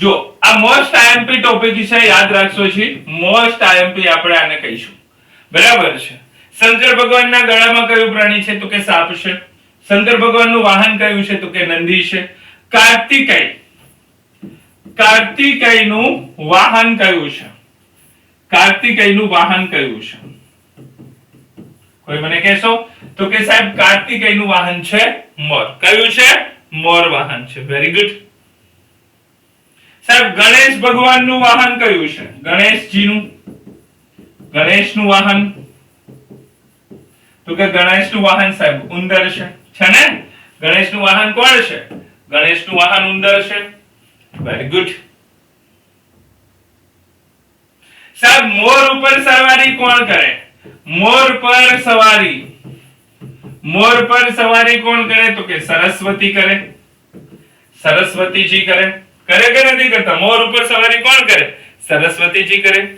જો, આ most IMP topic છે યાદ રાખશો છે મોસ્ટ આઈએમપી આપણે આને કહીશું. બરાબર છે? શંકર ભગવાનના ગળામાં કયું પ્રાણી છે તો કે સાપ છે? શંકર ભગવાનનું વાહન કયું છે તો કે નંદી છે? કાર્તિકેય. કાર્તિકેયનું વાહન કયું છે? કાર્તિકેયનું વાહન કયું છે? કોઈ મને કહેશો? તો કે સાહેબ, કાર્તિકેયનું વાહન છે મોર. કયું છે? મોર વાહન છે. વેરી ગુડ સાહેબ, ગણેશ ભગવાનનું વાહન કયું છે? ગણેશજીનું? ગણેશનું વાહન? તો કે ગણેશનું વાહન સાહેબ, ઉંદર છે. છે ને? ગણેશનું વાહન કોણ છે? ગણેશનું વાહન ઉંદર છે. વેરી ગુડ સાહેબ, મોર ઉપર સવારી કોણ કરે? મોર પર સવારી. મોર પર સવારી કોણ કરે? તો કે સરસ્વતી કરે. સરસ્વતીજી કરે. કરે કે નથી કરતા? મોર ઉપર સવારી કોણ કરે? સરસ્વતીજી કરે.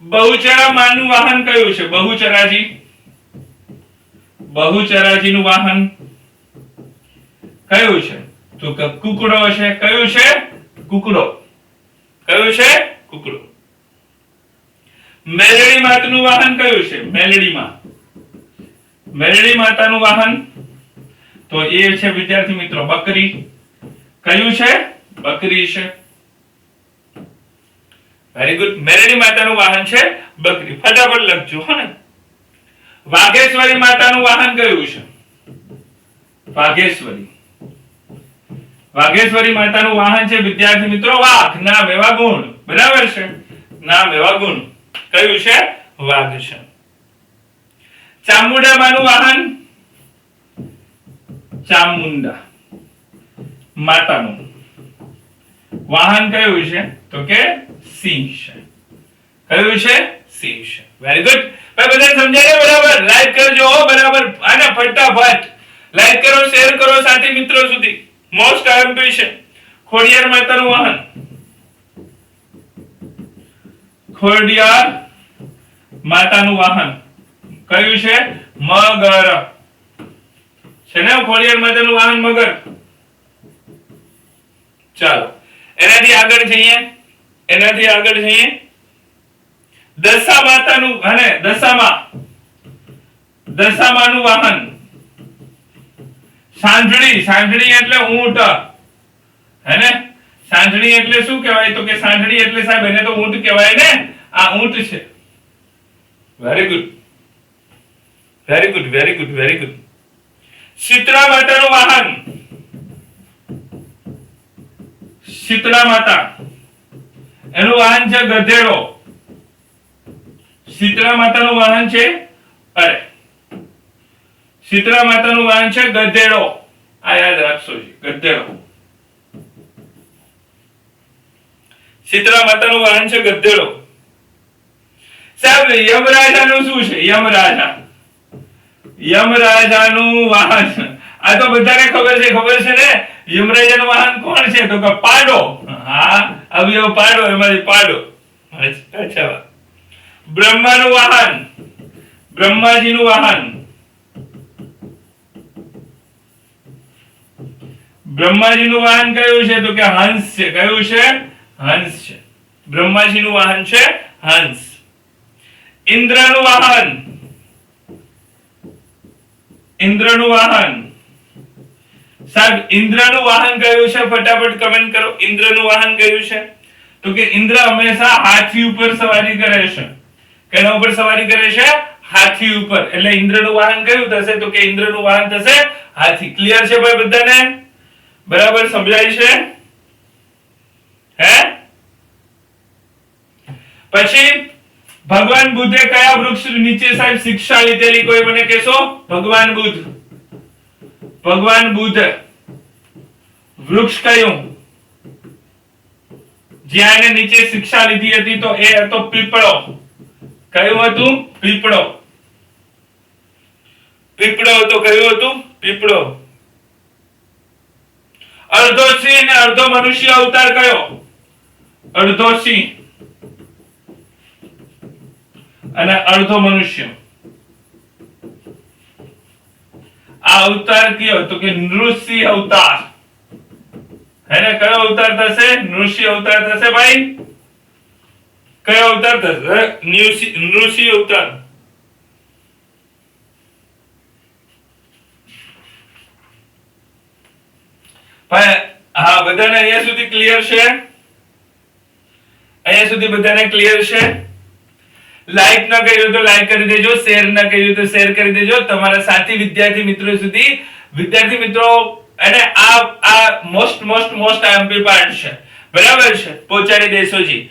બહુચરા માનું વાહન કયું છે? બહુચરાજી. બહુચરાજીનું વાહન કયું છે? તો કુકડો છે. કયું છે? કુકડો. કયું છે? કુકડો. મેલડી માતનું વાહન કયું છે? મેલડી માં. મેલડી માતાનું વાહન તો એ છે, વિદ્યાર્થી મિત્રો, બકરી. કયું છે? બકરી છે. વેરી ગુડ મેલડી માતાનું વાહન છે બકરી. ફટાફટ લખજો, હો ને. વાઘેશ્વરી માતાનું વાહન કયું છે? વાઘેશ્વરી. વાઘેશ્વરી માતાનું વાહન છે, વિદ્યાર્થી મિત્રો, વાઘ. નામ એવા ગુણ. બરાબર છે? નામ એવા ગુણ. કયું છે? વાઘ છે. ચામુંડામાનું વાહન? ચામુંડા. માતાનું. વાહન કયું છે? તો કે સિંહ છે કયું છે? સિંહ છે વેરી ગુડ ભાઈ બધા સમજાય બરાબર. લાઈક કરજો બરાબર. અને ફટાફટ. લાઈક કરો શેર કરો સાથી મિત્રો સુધી. મોસ્ટ આઈએમપી છે. ખોડિયાર માતાનું વાહન. ખોડિયાર માતાનું વાહન. કયું છે? મગર. છે ને? ખોડિયાર માતાનું વાહન મગર. ચાલો. એનાથી આગળ જઈએ, એનાથી આગળ જઈએ. દશા માતાનું અને દશામાં, દશામાનું વાહન. સાંજણી સાંજણી એટલે ઊંટ. હે ને એટલે શું કહેવાય? તો કે સાંજણી એટલે સાહેબ, એને તો ઊંટ કહેવાય ને? આ ઊંટ છે. Very good very good very good very good Shitala માતાનું વાહન. શીતળા માતા. એનું વાહન છે ગધેડો. શીતળા માતાનું વાહન છે અરે. શીતળા માતાનું વાહન છે ગધેડો. આ યાદ રાખશો ગધેડો. શીતળા માતાનું વાહન છે ગધેડો. સાહેબ, યમરાજાનું શું છે? યમરાજા. યમરાજાનું વાહન. આ તો બધાને ખબર છે ખબર છે ને? યમરાજાનું વાહન કોણ છે? તો કે પાડો. હા, અવયવ પાડો, એમાંથી પાડો. અચ્છા બ્રહ્માનું વાહન. બ્રહ્માજીનું વાહન. બ્રહ્માજીનું વાહન કયું છે? તો કે હંસ છે. કયું છે? હંસ છે. બ્રહ્માજીનું વાહન છે, હંસ. ઇન્દ્રનું વાહન. ઇન્દ્રનું વાહન. સાહેબ, ઇન્દ્રનું વાહન કયું છે? ફટાફટ કમેન્ટ કરો. ઇન્દ્રનું વાહન કયું છે? તો કે ઇન્દ્ર હંમેશા હાથી ઉપર સવારી કરે છે. કેના ઉપર સવારી કરે છે? હાથી ઉપર. એટલે ઇન્દ્રનું વાહન કયું થશે? તો કે ઇન્દ્રનું વાહન થશે હાથી. ક્લિયર છે ભાઈ બધાને? બરાબર સમજાય છે? હે? પછી, ભગવાન બુદ્ધે કયા વૃક્ષ નીચે સાહેબ શિક્ષા લીધેલી? કોઈ મને કહેશો? ભગવાન બુદ્ધ. ભગવાન બુદ્ધ વૃક્ષ કયું? જ્યાં એને નીચે શિક્ષા લીધી હતી તો એ હતો પીપળો. કયું હતું? પીપળો. પીપળો હતો, કયું હતું? પીપળો. અડધો સિંહ અને અડધો મનુષ્ય અવતાર કયો? અડધો સિંહ. અને અડધો મનુષ્ય. અવતાર કયો? તો કે નૃસિંહ અવતાર. એને કયો અવતાર થશે? નૃષિ અવતાર થશે ભાઈ? કયો અવતાર થશે? નૃષિ નૃષિ અવતાર. ભાઈ, હા, બધાને અહીંયા સુધી ક્લિયર છે? અહીંયા સુધી બધાને ક્લિયર છે? લાઈક ન કર્યું તો લાઈક કરી દેજો શેર ન કર્યું તો શેર કરી દેજો. તમારા સાથી વિદ્યાર્થી મિત્રો સુધી, વિદ્યાર્થી મિત્રો, અને આ આ most most most imp part છે. બરાબર છે? પહોંચાડી દેશો જી.